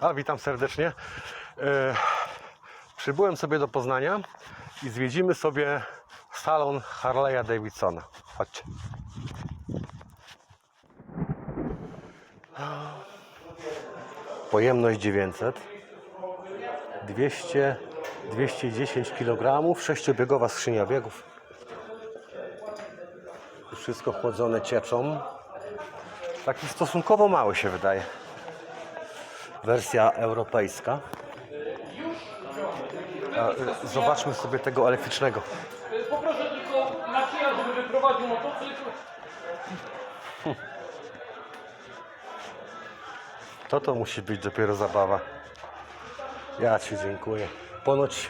A, witam serdecznie. E, przybyłem sobie do Poznania i zwiedzimy sobie salon Harley'a Davidsona. Chodźcie. Pojemność 900. 200, 210 kg, sześciobiegowa skrzynia biegów. Wszystko chłodzone cieczą. Taki stosunkowo mały się wydaje. Wersja europejska. Y, zobaczmy sobie tego elektrycznego. Poproszę tylko Macieja, żeby wyprowadził motocykl. To to musi być dopiero zabawa. Ja Ci dziękuję. Ponoć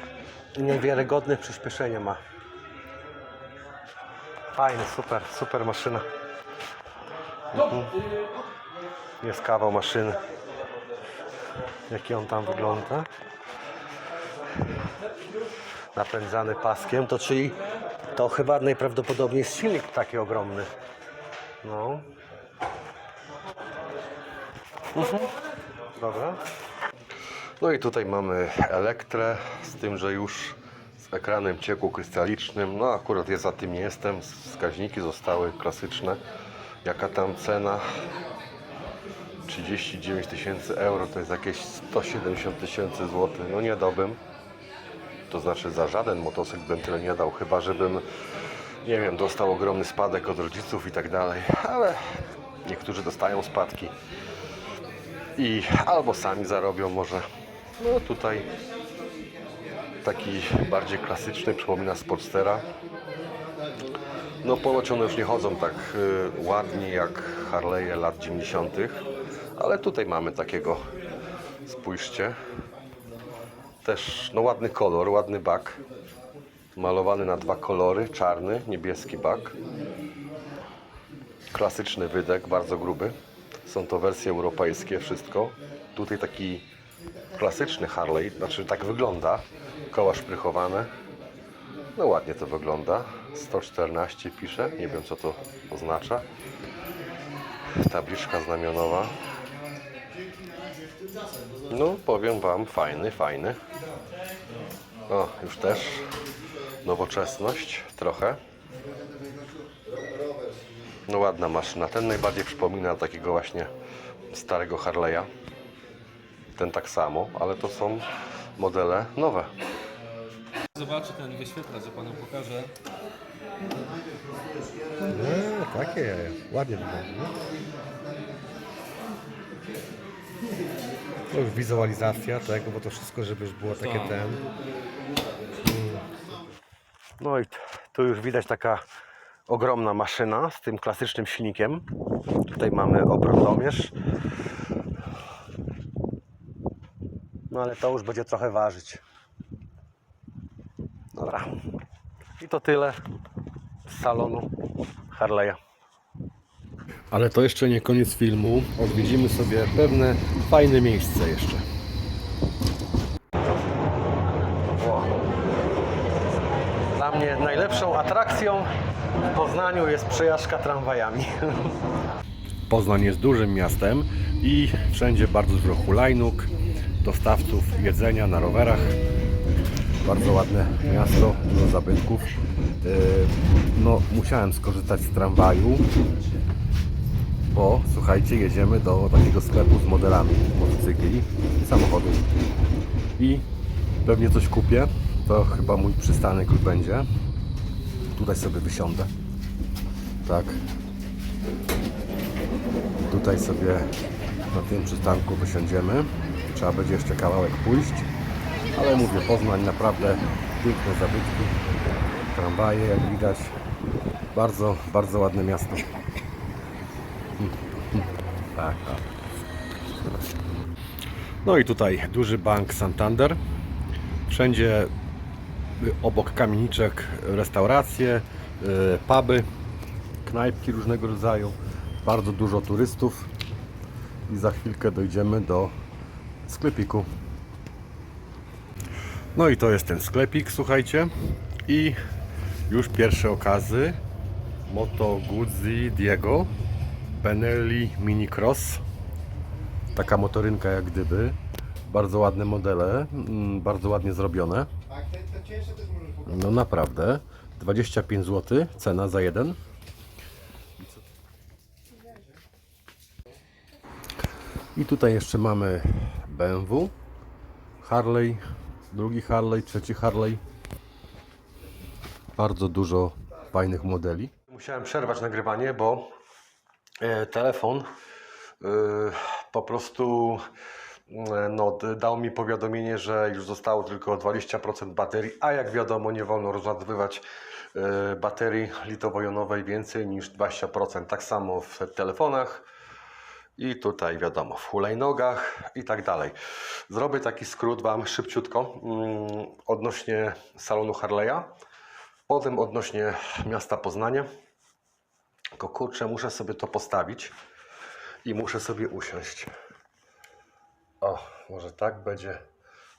niewiarygodne przyspieszenie ma. Fajny, super, super maszyna. Mhm. y, Jest kawał maszyny. Jaki on tam wygląda. Napędzany paskiem, to czyli to chyba najprawdopodobniej jest silnik taki ogromny. No. Mhm. Dobra. No i tutaj mamy elektrę, z tym, że już z ekranem ciekłokrystalicznym. No akurat ja za tym nie jestem. Wskaźniki zostały klasyczne. Jaka tam cena? 39 tysięcy euro to jest jakieś 170 tysięcy złotych. No nie dałbym. To znaczy za żaden motocykl bym tyle nie dał, chyba żebym, nie wiem, dostał ogromny spadek od rodziców i tak dalej. Ale niektórzy dostają spadki i albo sami zarobią może. No tutaj taki bardziej klasyczny, przypomina Sportstera. No ponoć one już nie chodzą tak y, ładnie jak Harley'e lat 90. Ale tutaj mamy takiego, spójrzcie. Też no ładny kolor, ładny bak. Malowany na dwa kolory, czarny, niebieski bak. Klasyczny wydek, bardzo gruby. Są to wersje europejskie, wszystko. Tutaj taki klasyczny Harley, znaczy tak wygląda. Koła szprychowane. No ładnie to wygląda. 114 pisze, nie wiem co to oznacza. Tabliczka znamionowa. No powiem Wam, fajny, fajny. O, już też nowoczesność trochę. No ładna maszyna. Ten najbardziej przypomina takiego właśnie starego Harley'a. Ten tak samo, ale to są modele nowe. Zobaczy ten wyświetlacz, że panu pokażę. Nie, takie ładnie wygląda. To już wizualizacja tego, bo to wszystko, żeby już było takie Tak. ten. No i tu już widać taka ogromna maszyna z tym klasycznym silnikiem. Tutaj mamy obrotomierz. No ale to już będzie trochę ważyć. Dobra. I to tyle z salonu Harley'a. Ale to jeszcze nie koniec filmu. Odwiedzimy sobie pewne fajne miejsce jeszcze. Dla mnie najlepszą atrakcją w Poznaniu jest przejażdżka tramwajami. Poznań jest dużym miastem i wszędzie bardzo dużo hulajnóg, dostawców jedzenia na rowerach. Bardzo ładne miasto, dużo zabytków. Yy, No, musiałem skorzystać z tramwaju, bo słuchajcie, jedziemy do takiego sklepu z modelami motocykli i samochodów. I pewnie coś kupię. To chyba mój przystanek już będzie. Tutaj sobie wysiądę. Tak. Tutaj sobie na tym przystanku wysiądziemy. Trzeba będzie jeszcze kawałek pójść. Ale mówię, Poznań naprawdę piękne zabytki. Tramwaje, jak widać. Bardzo, bardzo ładne miasto. Tak, tak. No i tutaj duży bank Santander. Wszędzie obok kamieniczek restauracje, y, puby, knajpki różnego rodzaju. Bardzo dużo turystów. I za chwilkę dojdziemy do sklepiku. No i to jest ten sklepik, słuchajcie. I już pierwsze okazy. Moto Guzzi Diego Benelli Mini Cross. Taka motorynka jak gdyby. Bardzo ładne modele, mm, bardzo ładnie zrobione. No naprawdę. 25 zł cena za jeden. I tutaj jeszcze mamy BMW, Harley, drugi Harley, trzeci Harley. Bardzo dużo fajnych modeli. Musiałem przerwać nagrywanie, bo telefon e, po prostu e, no, dał mi powiadomienie, że już zostało tylko 20% baterii, a jak wiadomo nie wolno rozładowywać e, baterii litowo-jonowej więcej niż 20%. Tak samo w telefonach i tutaj wiadomo w hulajnogach i tak dalej. Zrobię taki skrót Wam szybciutko mm, odnośnie salonu Harley'a, potem odnośnie miasta Poznania. Tylko kurczę, muszę sobie to postawić i muszę sobie usiąść. O, może tak będzie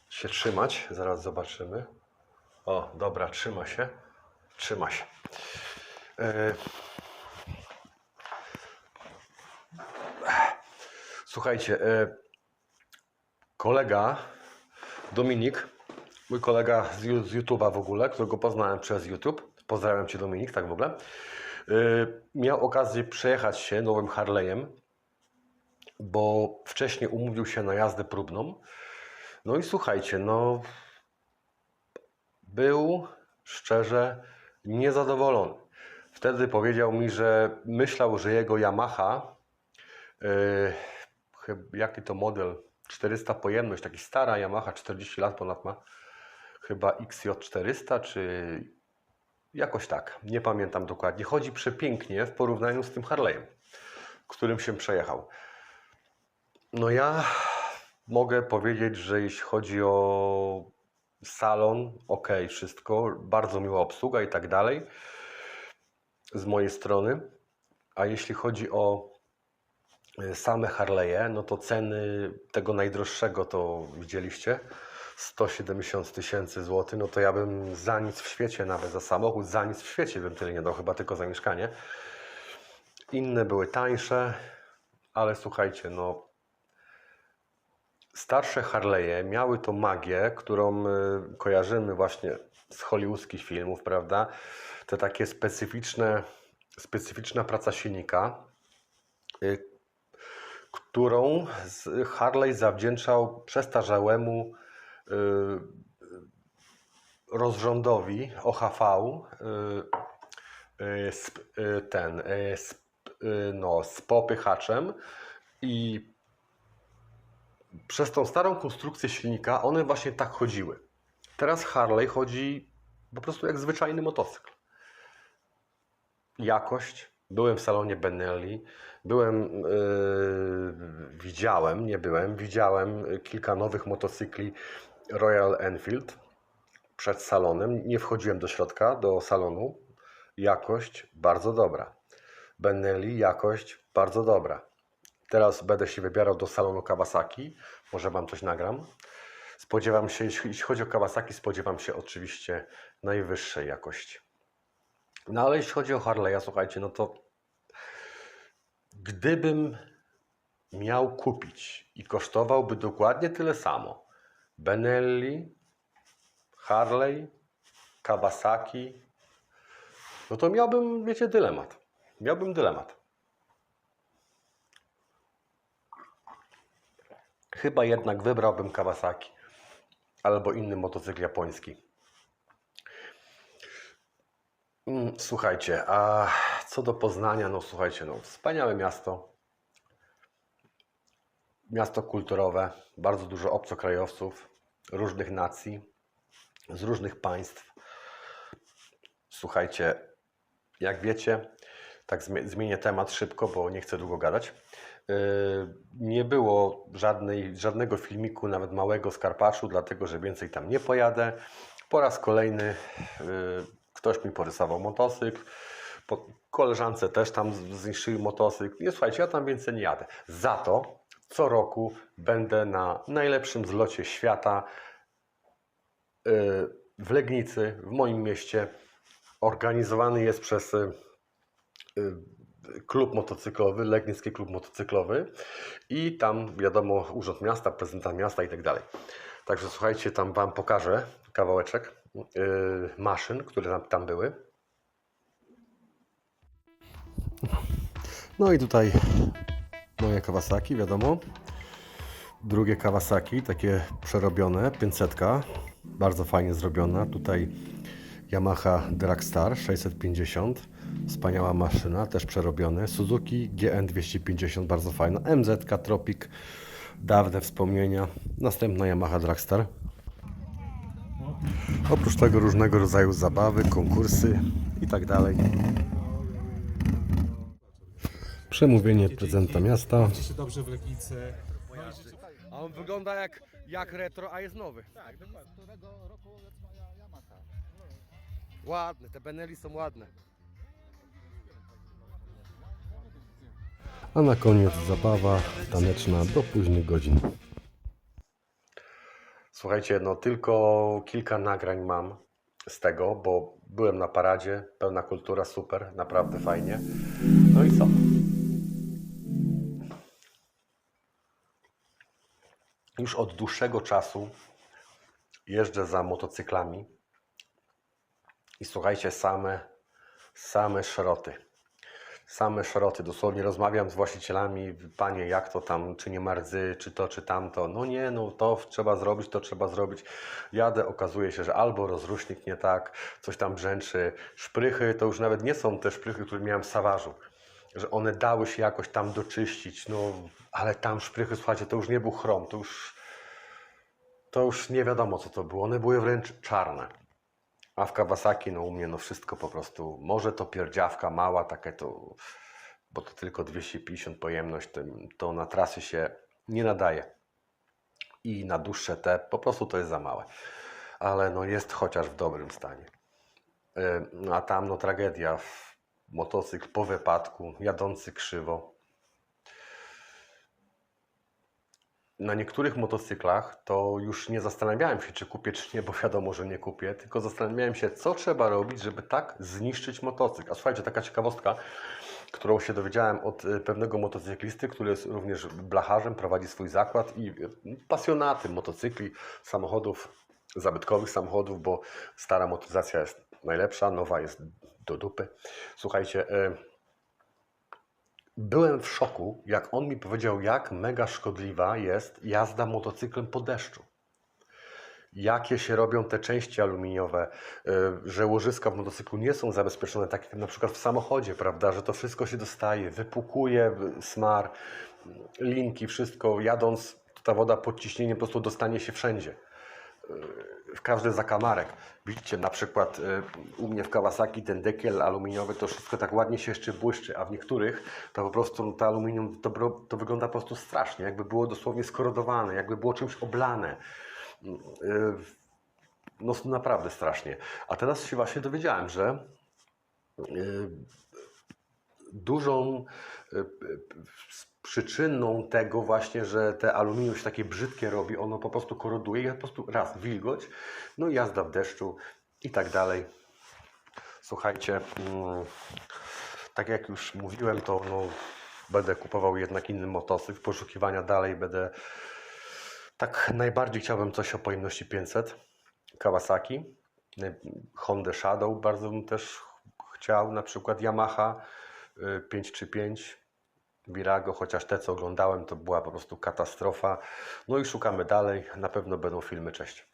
się trzymać. Zaraz zobaczymy. O, dobra, trzyma się. Trzyma się. E, Słuchajcie, e, kolega Dominik, mój kolega z, YouTube'a w ogóle, którego poznałem przez YouTube, pozdrawiam Cię Dominik, tak w ogóle, miał okazję przejechać się nowym Harley'em, bo wcześniej umówił się na jazdę próbną. No i słuchajcie, no był szczerze niezadowolony. Wtedy powiedział mi, że myślał, że jego Yamaha, yy, jaki to model, 400 pojemność, taki stara Yamaha, 40 lat ponad ma, chyba XJ400 czy jakoś tak, nie pamiętam dokładnie. Chodzi przepięknie w porównaniu z tym Harley'em, którym się przejechał. No ja mogę powiedzieć, że jeśli chodzi o salon, ok, wszystko, bardzo miła obsługa i tak dalej z mojej strony. A jeśli chodzi o y, same Harley'e, no to ceny tego najdroższego to widzieliście. 170 tysięcy złotych, no to ja bym za nic w świecie, nawet za samochód, za nic w świecie bym tyle nie dał, chyba tylko za mieszkanie. Inne były tańsze, ale słuchajcie, no starsze Harley'e miały tą magię, którą y, kojarzymy właśnie z hollywoodzkich filmów, prawda? Te takie specyficzne, specyficzna praca silnika, y, którą Harley zawdzięczał przestarzałemu rozrządowi OHV y, y, y, ten y, sp- y, no, z popychaczem i przez tą starą konstrukcję silnika one właśnie tak chodziły. Teraz Harley chodzi po prostu jak zwyczajny motocykl. Jakość. Byłem w salonie Benelli, byłem, yy, widziałem, nie byłem, widziałem kilka nowych motocykli Royal Enfield przed salonem. Nie wchodziłem do środka, do salonu. Jakość bardzo dobra. Benelli, jakość bardzo dobra. Teraz będę się wybierał do salonu Kawasaki. Może Wam coś nagram. Spodziewam się, jeśli chodzi o Kawasaki, spodziewam się oczywiście najwyższej jakości. No ale jeśli chodzi o Harley'a, słuchajcie, no to gdybym miał kupić i kosztowałby dokładnie tyle samo Benelli, Harley, Kawasaki, no to miałbym, wiecie, dylemat. Miałbym dylemat. Chyba jednak wybrałbym Kawasaki albo inny motocykl japoński. Mm, Słuchajcie, a co do Poznania, no słuchajcie, no wspaniałe miasto. Miasto kulturowe, bardzo dużo obcokrajowców, różnych nacji, z różnych państw. Słuchajcie, jak wiecie, tak zmie- zmienię temat szybko, bo nie chcę długo gadać. Yy, Nie było żadnej, żadnego filmiku, nawet małego z Karpaczu, dlatego że więcej tam nie pojadę. Po raz kolejny yy, ktoś mi porysował motocykl. Koleżance też tam zniszczyli motocykl. Nie słuchajcie, ja tam więcej nie jadę. Za to co roku będę na najlepszym zlocie świata yy, w Legnicy, w moim mieście. Organizowany jest przez yy, klub motocyklowy, Legnicki Klub Motocyklowy i tam wiadomo Urząd Miasta, prezydenta miasta i tak dalej. Także słuchajcie, tam Wam pokażę kawałeczek yy, maszyn, które tam były. No i tutaj moje Kawasaki, wiadomo. Drugie Kawasaki, takie przerobione, 500, bardzo fajnie zrobiona. Tutaj Yamaha Dragstar 650, wspaniała maszyna, też przerobione. Suzuki GN 250, bardzo fajna. MZ Tropic, dawne wspomnienia. Następna Yamaha Dragstar. Oprócz tego różnego rodzaju zabawy, konkursy i tak dalej. Przemówienie prezydenta miasta. Czucie się dobrze w Legnicy. A on wygląda jak, jak retro, a jest nowy. Tak, dokładnie. Którego roku ma Yamaha? Ładne, te Benelli są ładne. A na koniec zabawa taneczna do późnych godzin. Słuchajcie, no tylko kilka nagrań mam z tego, bo byłem na paradzie, pełna kultura, super, naprawdę fajnie. No i co? Już od dłuższego czasu jeżdżę za motocyklami i słuchajcie, same, same szroty. Same szroty. Dosłownie rozmawiam z właścicielami, panie, jak to tam, czy nie ma rdzy, czy to, czy tamto. No nie, no to trzeba zrobić, to trzeba zrobić. Jadę, okazuje się, że albo rozrusznik nie tak, coś tam brzęczy. Szprychy to już nawet nie są te szprychy, które miałem w sawarzu. Że one dały się jakoś tam doczyścić, no ale tam szprychy, słuchajcie, to już nie był chrom, to już, to już nie wiadomo co to było. One były wręcz czarne. A w Kawasaki, no u mnie, no wszystko po prostu, może to pierdziawka mała, takie to, bo to tylko 250 pojemność, to, to na trasy się nie nadaje. I na dłuższe te, po prostu to jest za małe. Ale no jest chociaż w dobrym stanie. Yy, no A tam no tragedia, motocykl po wypadku, jadący krzywo. Na niektórych motocyklach to już nie zastanawiałem się, czy kupię, czy nie, bo wiadomo, że nie kupię, tylko zastanawiałem się, co trzeba robić, żeby tak zniszczyć motocykl. A słuchajcie, taka ciekawostka, którą się dowiedziałem od y, pewnego motocyklisty, który jest również blacharzem, prowadzi swój zakład i y, pasjonatem motocykli, samochodów, zabytkowych samochodów, bo stara motoryzacja jest najlepsza, nowa jest do dupy. Słuchajcie, y, Byłem w szoku, jak on mi powiedział, jak mega szkodliwa jest jazda motocyklem po deszczu. Jakie się robią te części aluminiowe, y, że łożyska w motocyklu nie są zabezpieczone, tak jak na przykład w samochodzie, prawda, że to wszystko się dostaje, wypukuje y, smar, linki, wszystko. Jadąc, ta woda pod ciśnieniem po prostu dostanie się wszędzie w każdy zakamarek. Widzicie, na przykład y, u mnie w Kawasaki ten dekiel aluminiowy to wszystko tak ładnie się jeszcze błyszczy, a w niektórych to po prostu to aluminium to, to wygląda po prostu strasznie, jakby było dosłownie skorodowane, jakby było czymś oblane. Y, No naprawdę strasznie. A teraz się właśnie dowiedziałem, że y, dużą y, przyczyną tego właśnie, że te aluminium się takie brzydkie robi, ono po prostu koroduje i po prostu raz wilgoć, no i jazda w deszczu i tak dalej. Słuchajcie, mm, tak jak już mówiłem, to no, będę kupował jednak inny motocykl, poszukiwania dalej będę tak najbardziej chciałbym coś o pojemności 500 Kawasaki, Honda Shadow bardzo bym też chciał, na przykład Yamaha 5 czy 5. Virago, chociaż te co oglądałem to była po prostu katastrofa. No i szukamy dalej, na pewno będą filmy, cześć.